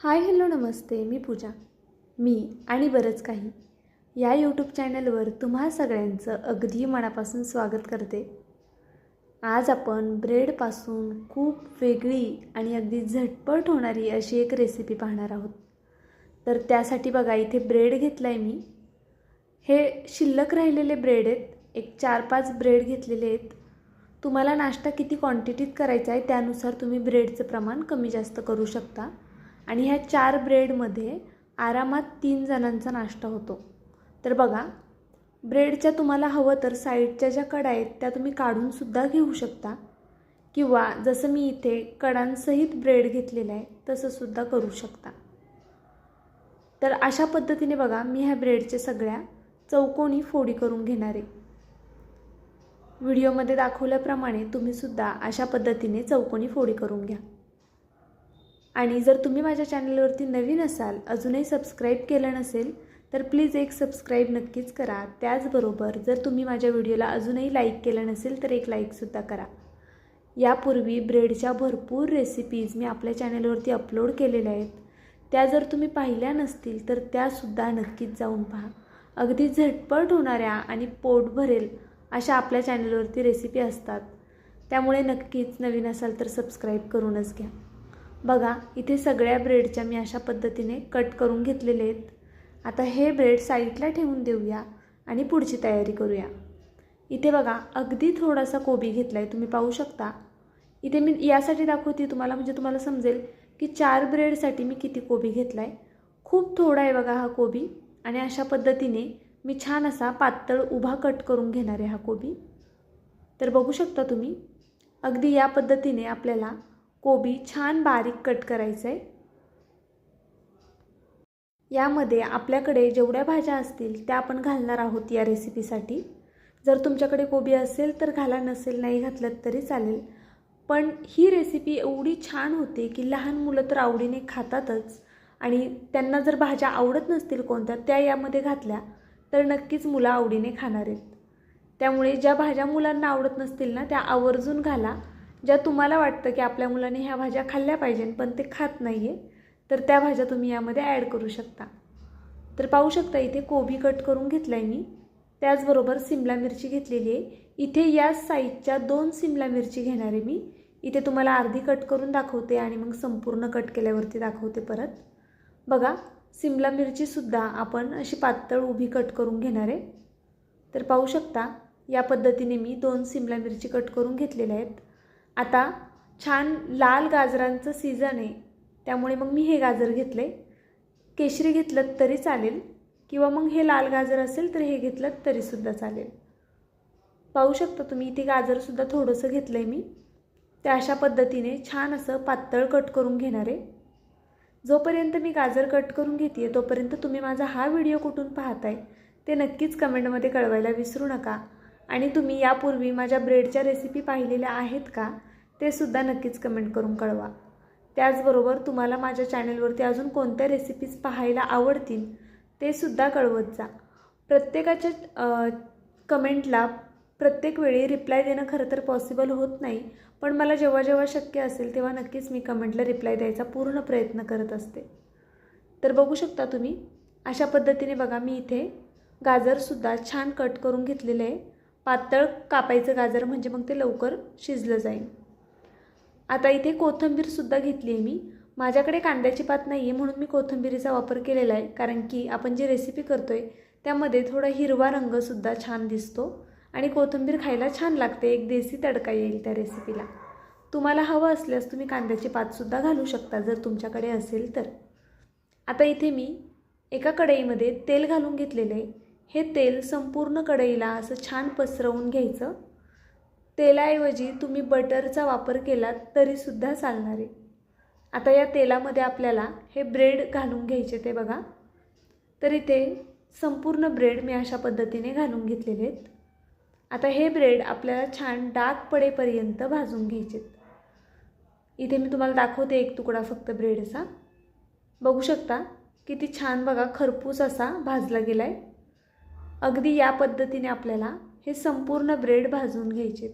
Hi hello नमस्ते. मी पूजा. मी आणि बरंच काही. या यूट्यूब चॅनलवर तुम्हा सगळ्यांचं अगदी मनापासून स्वागत करते. आज आपण ब्रेडपासून खूप वेगळी आणि अगदी झटपट होणारी अशी एक रेसिपी पाहणार आहोत. तर त्यासाठी बघा इथे ब्रेड घेतला आहे मी. हे शिल्लक राहिलेले ब्रेड आहेत. एक चार पाच ब्रेड घेतलेले आहेत. तुम्हाला नाश्ता किती क्वांटिटीत करायचा आहे त्यानुसार तुम्ही ब्रेडचं प्रमाण कमी जास्त करू शकता. आणि ह्या चार ब्रेडमध्ये आरामात तीन जणांचा नाश्ता होतो. तर बघा ब्रेडच्या तुम्हाला हवं तर साईडच्या ज्या कडा आहेत त्या तुम्ही काढूनसुद्धा घेऊ शकता. किंवा जसं मी इथे कडांसहित ब्रेड घेतलेलं आहे तसंसुद्धा करू शकता. तर अशा पद्धतीने बघा मी ह्या ब्रेडच्या सगळ्या चौकोनी फोडी करून घेणार आहे. व्हिडिओमध्ये दाखवल्याप्रमाणे तुम्हीसुद्धा अशा पद्धतीने चौकोनी फोडी करून घ्या. आणि जर तुम्ही माझ्या चॅनलवरती नवीन असाल अजूनही सबस्क्राईब केलं नसेल तर प्लीज एक सबस्क्राईब नक्कीच करा. त्याचबरोबर जर तुम्ही माझ्या व्हिडिओला अजूनही लाईक केलं नसेल तर एक लाईकसुद्धा करा. यापूर्वी ब्रेडच्या भरपूर रेसिपीज मी आपल्या चॅनलवरती अपलोड केलेल्या आहेत. त्या जर तुम्ही पाहिल्या नसतील तर त्यासुद्धा नक्कीच जाऊन पहा. अगदी झटपट होणाऱ्या आणि पोट भरेल अशा आपल्या चॅनलवरती रेसिपी असतात. त्यामुळे नक्कीच नवीन असाल तर सबस्क्राईब करूनच घ्या. बघा इथे सगळ्या ब्रेडच्या मी अशा पद्धतीने कट करून घेतलेले आहेत. आता हे ब्रेड साईडला ठेवून देऊया आणि पुढची तयारी करूया. इथे बघा अगदी थोडासा कोबी घेतला आहे तुम्ही पाहू शकता. इथे मी यासाठी दाखवते तुम्हाला म्हणजे तुम्हाला समजेल की चार ब्रेडसाठी मी किती कोबी घेतला आहे खूप थोडा आहे बघा हा कोबी आणि अशा पद्धतीने मी छान असा पातळ उभा कट करून घेणार आहे हा कोबी. तर बघू शकता तुम्ही अगदी या पद्धतीने आपल्याला कोबी छान बारीक कट करायचं आहे यामध्ये आपल्याकडे जेवढ्या भाज्या असतील त्या आपण घालणार आहोत या रेसिपीसाठी. जर तुमच्याकडे कोबी असेल तर घाला नसेल नाही घातलं तरी चालेल. पण ही रेसिपी एवढी छान होते की लहान मुलं तर आवडीने खातातच. आणि त्यांना जर भाज्या आवडत नसतील कोणत्या त्या यामध्ये घातल्या तर नक्कीच मुलं आवडीने खाणार आहेत. त्यामुळे ज्या भाज्या मुलांना आवडत नसतील ना त्या आवर्जून घाला. ज्या तुम्हाला वाटतं की आपल्या मुलाने ह्या भाज्या खाल्ल्या पाहिजे पण ते खात नाही आहे तर त्या भाज्या तुम्ही यामध्ये ॲड करू शकता. तर पाहू शकता इथे कोबी कट करून घेतला आहे मी. त्याचबरोबर सिमला मिरची घेतलेली आहे. इथे या साईजच्या दोन सिमला मिरची घेणार आहे मी. इथे तुम्हाला अर्धी कट करून दाखवते आणि मग संपूर्ण कट केल्यावरती दाखवते परत. बघा सिमला मिरचीसुद्धा आपण अशी पातळ उभी कट करून घेणार आहे. तर पाहू शकता या पद्धतीने मी दोन सिमला मिरची कट करून घेतलेल्या आहेत. आता छान लाल गाजरांचं सीझन आहे. त्यामुळे मग मी हे गाजर घेतले. केशरी घेतलं तरी चालेल. किंवा मग हे लाल गाजर असेल तर हे घेतलं तरीसुद्धा चालेल. पाहू शकता तुम्ही इथे गाजरसुद्धा थोडंसं घेतलं आहे मी. त्या अशा पद्धतीने छान असं पातळ कट करून घेणार आहे. जोपर्यंत मी गाजर कट करून घेते आहे तोपर्यंत तुम्ही माझा हा व्हिडिओ कुठून पाहताय ते नक्कीच कमेंटमध्ये कळवायला विसरू नका. आणि तुम्ही यापूर्वी माझ्या ब्रेडच्या रेसिपी पाहिलेल्या आहेत का? ते सुद्धा नक्कीच कमेंट करून कळवा. त्याचबरोबर तुम्हाला माझ्या चॅनलवरती अजून कोणत्या रेसिपीज पाहायला आवडतील ते सुद्धा कळवत जा. प्रत्येकाच्या कमेंटला प्रत्येक वेळी रिप्लाय देणं खरं तर पॉसिबल होत नाही पण मला जेव्हा जेव्हा शक्य असेल तेव्हा नक्कीच मी कमेंटला रिप्लाय द्यायचा पूर्ण प्रयत्न करत असते. तर बघू शकता तुम्ही अशा पद्धतीने बघा मी इथे गाजरसुद्धा छान कट करून घेतलेलं आहे. पातळ कापायचं गाजर म्हणजे मग ते लवकर शिजलं जाईल. आता इथे कोथिंबीरसुद्धा घेतली आहे मी. माझ्याकडे कांद्याची पात नाही आहे म्हणून मी कोथिंबीरीचा वापर केलेला आहे. कारण की आपण जी रेसिपी करतो आहे त्यामध्ये थोडा हिरवा रंगसुद्धा छान दिसतो आणि कोथिंबीर खायला छान लागते. एक देसी तडका येईल त्या रेसिपीला तुम्हाला हवं असल्यास तुम्ही कांद्याची पातसुद्धा घालू शकता जर तुमच्याकडे असेल तर. आता इथे मी एका कढईमध्ये तेल घालून घेतलेलं आहे. हे तेल संपूर्ण कढईला असं छान पसरवून घ्यायचं. तेलाऐवजी तुम्ही बटरचा वापर केलात तरीसुद्धा चालणार आहे. आता या तेलामध्ये आपल्याला हे ब्रेड घालून घ्यायचे ते बघा. तर इथे संपूर्ण ब्रेड मी अशा पद्धतीने घालून घेतलेले आहेत. आता हे ब्रेड आपल्याला छान डाग पडेपर्यंत भाजून घ्यायचेत इथे मी तुम्हाला दाखवते एक तुकडा फक्त ब्रेडचा बघू शकता किती छान बघा खरपूस असा भाजला गेला आहे अगदी या पद्धतीने आपल्याला हे संपूर्ण ब्रेड भाजून घ्यायचे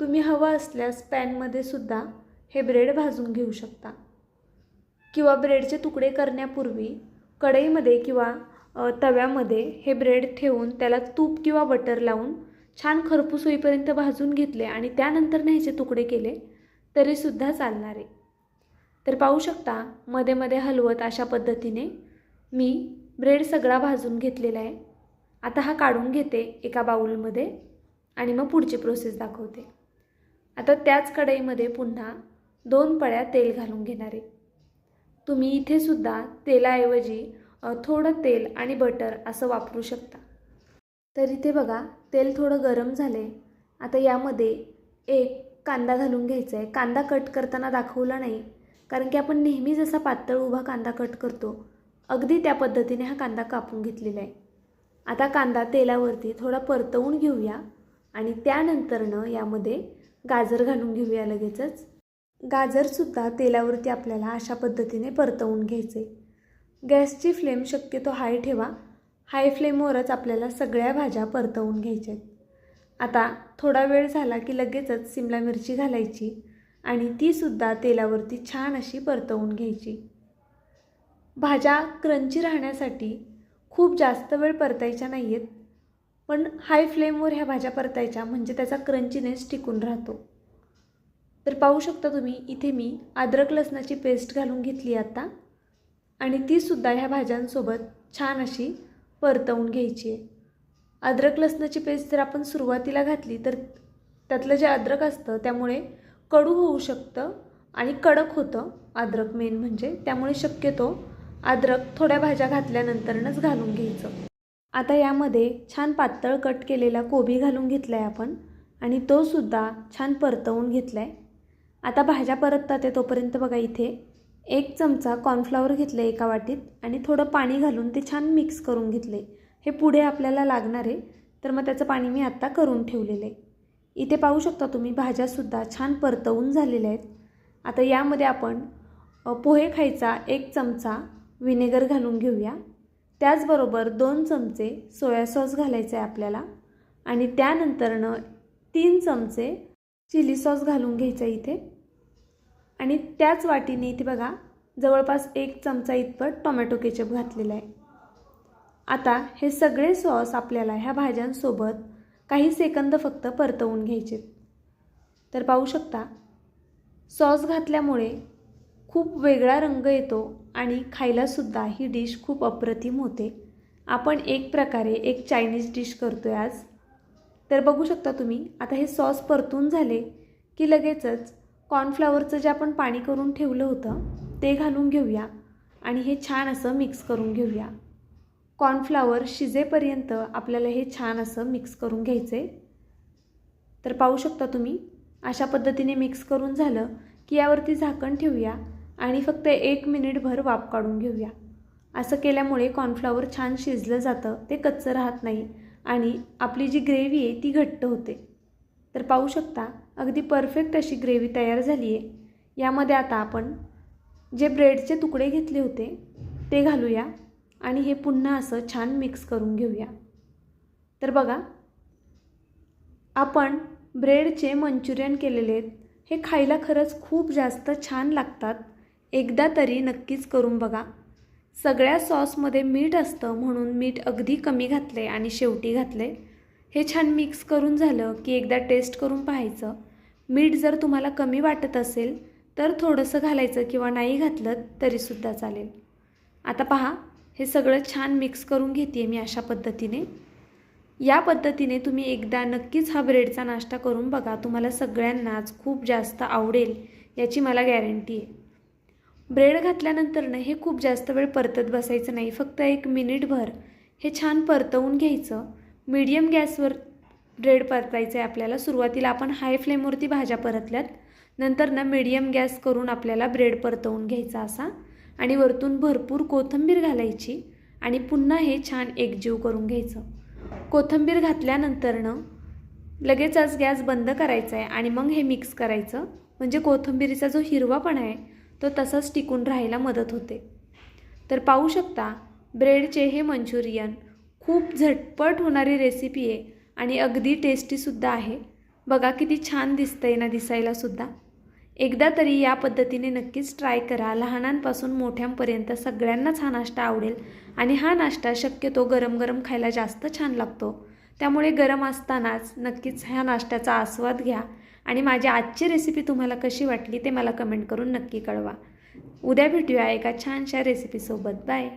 तुम्ही हवं असल्यास पॅनमध्ये सुद्धा हे ब्रेड भाजून घेऊ शकता. किंवा ब्रेडचे तुकडे करण्यापूर्वी कढईमध्ये किंवा तव्यामध्ये हे ब्रेड ठेवून त्याला तूप किंवा बटर लावून छान खरपूस होईपर्यंत भाजून घेतले आणि त्यानंतर ह्याचे तुकडे केले तरीसुद्धा चालणार आहे. तर पाहू शकता मध्ये मध्ये हलवत अशा पद्धतीने मी ब्रेड सगळा भाजून घेतलेला आहे. आता हा काढून घेते एका बाउलमध्ये आणि मग पुढची प्रोसेस दाखवते. आता त्याच कढईमध्ये पुन्हा दोन पळ्या तेल घालून घेणार आहे. तुम्ही इथे सुद्धा तेलाऐवजी थोडं तेल आणि बटर असं वापरू शकता. तर इथे बघा तेल थोडं गरम झालं आहे आता यामध्ये एक कांदा घालून घ्यायचा आहे कांदा कट करताना दाखवला नाही कारण की आपण नेहमी जसा पातळ उभा कांदा कट करतो. अगदी त्या पद्धतीने हा कांदा कापून घेतलेला आहे. आता कांदा तेलावरती थोडा परतवून घेऊया आणि त्यानंतरनं यामध्ये गाजर घालून घेऊया लगेचच. गाजरसुद्धा तेलावरती आपल्याला अशा पद्धतीने परतवून घ्यायचे. गॅसची फ्लेम शक्यतो हाय ठेवा. हाय फ्लेमवरच आपल्याला सगळ्या भाज्या परतवून घ्यायच्या आहेत. आता थोडा वेळ झाला की लगेचच सिमला मिरची घालायची आणि तीसुद्धा तेलावरती छान अशी परतवून घ्यायची. भाज्या क्रंची राहण्यासाठी खूप जास्त वेळ परतायच्या नाही आहेत पण हाय फ्लेमवर ह्या भाज्या परतायच्या म्हणजे त्याचा क्रंचीनेस टिकून राहतो. तर पाहू शकता तुम्ही इथे मी अद्रक लसणाची पेस्ट घालून घेतली आता. आणि तीसुद्धा ह्या भाज्यांसोबत छान अशी परतवून घ्यायची आहे. अद्रक लसणाची पेस्ट जर आपण सुरुवातीला घातली तर त्यातलं जे अद्रक असतं त्यामुळे कडू होऊ शकतं आणि कडक होतं अद्रक मेन म्हणजे. त्यामुळे शक्यतो अद्रक थोड्या भाज्या घातल्यानंतरनंच घालून घ्यायचं. आता यामध्ये छान पातळ कट केलेला कोबी घालून घेतला आहे आपण आणि तो सुद्धा छान परतवून घेतला आहे आता भाज्या परततात आहे तोपर्यंत बघा इथे एक चमचा कॉर्नफ्लॉवर घेतलं एका वाटीत आणि थोडं पाणी घालून ते छान मिक्स करून घेतले हे पुढे आपल्याला लागणार आहे तर मग त्याचं पाणी मी आत्ता करून ठेवलेलं आहे. इथे पाहू शकता तुम्ही भाज्यासुद्धा छान परतवून झालेल्या आहेत. आता यामध्ये आपण पोहे खायचा एक चमचा व्हिनेगर घालून घेऊया. त्याचबरोबर दोन चमचे सोया सॉस घालायचा आहे आपल्याला. आणि त्यानंतरनं तीन चमचे चिली सॉस घालून घ्यायचा इथे. आणि त्याच वाटीने इथे बघा जवळपास एक चमचा इतपत टोमॅटो केचप घातलेला आहे. आता हे सगळे सॉस आपल्याला ह्या भाज्यांसोबत काही सेकंद फक्त परतवून घ्यायचे. तर पाहू शकता सॉस घातल्यामुळे खूप वेगळा रंग येतो आणि खायलासुद्धा ही डिश खूप अप्रतिम होते. आपण एक प्रकारे एक चायनीज डिश करतो आहे आज. तर बघू शकता तुम्ही आता हे सॉस परतून झाले की लगेचच कॉर्नफ्लॉवरचं जे आपण पाणी करून ठेवलं होतं ते घालून घेऊया आणि हे छान असं मिक्स करून घेऊया. कॉर्नफ्लॉवर शिजेपर्यंत आपल्याला हे छान असं मिक्स करून घ्यायचं. आहे तर पाहू शकता तुम्ही अशा पद्धतीने मिक्स करून झालं की यावरती झाकण ठेवूया आणि फक्त एक मिनिटभर वाफ काढून घेऊया. असं केल्यामुळे कॉर्नफ्लॉवर छान शिजलं जातं ते कच्चं राहत नाही आणि आपली जी ग्रेव्ही आहे ती घट्ट होते. तर पाहू शकता अगदी परफेक्ट अशी ग्रेव्ही तयार झाली आहे यामध्ये आता आपण जे ब्रेडचे तुकडे घेतले होते ते घालूया आणि हे पुन्हा असं छान मिक्स करून घेऊया. तर बघा आपण ब्रेडचे मंचुरियन केलेले आहेत. हे खायला खरंच खूप जास्त छान लागतात. एकदा तरी नक्कीच करून बघा. सगळ्या सॉसमध्ये मीठ असतं म्हणून मीठ अगदी कमी घातले आणि शेवटी घातले हे छान मिक्स करून झालं की एकदा टेस्ट करून पाहायचं. मीठ जर तुम्हाला कमी वाटत असेल तर थोडंसं घालायचं किंवा नाही घातलं तरीसुद्धा चालेल. आता पहा हे सगळं छान मिक्स करून घेते मी अशा पद्धतीने. या पद्धतीने तुम्ही एकदा नक्कीच हा ब्रेडचा नाश्ता करून बघा. तुम्हाला सगळ्यांनाच खूप जास्त आवडेल याची मला गॅरंटी आहे. ब्रेड घातल्यानंतरनं हे खूप जास्त वेळ परतत बसायचं नाही फक्त एक मिनिटभर हे छान परतवून घ्यायचं. मीडियम गॅसवर ब्रेड परतायचं आहे आपल्याला. सुरुवातीला आपण हाय फ्लेमवरती भाज्या परतल्यात. नंतर ना मीडियम गॅस करून आपल्याला ब्रेड परतवून घ्यायचा असा. आणि वरतून भरपूर कोथिंबीर घालायची आणि पुन्हा हे छान एकजीव करून घ्यायचं. कोथिंबीर घातल्यानंतरनं लगेचच गॅस बंद करायचा आहे आणि मग हे मिक्स करायचं. म्हणजे कोथिंबीरीचा जो हिरवापणा आहे तो तसाच टिकून राहायला मदत होते. तर पाहू शकता ब्रेडचे हे मंचुरियन खूप झटपट होणारी रेसिपी आहे आणि अगदी टेस्टीसुद्धा आहे. बघा किती छान दिसतं आहे ना दिसायलासुद्धा एकदा तरी या पद्धतीने नक्कीच ट्राय करा. लहानांपासून मोठ्यांपर्यंत सगळ्यांनाच हा नाश्ता आवडेल आणि हा नाश्ता शक्यतो गरम गरम खायला जास्त छान लागतो. त्यामुळे गरम असतानाच नक्कीच ह्या नाश्त्याचा आस्वाद घ्या. आणि माझी आजची रेसिपी तुम्हाला कशी वाटली ते मला कमेंट करून नक्की कळवा. उद्या भेटूया एका छानशा रेसिपीसोबत बाय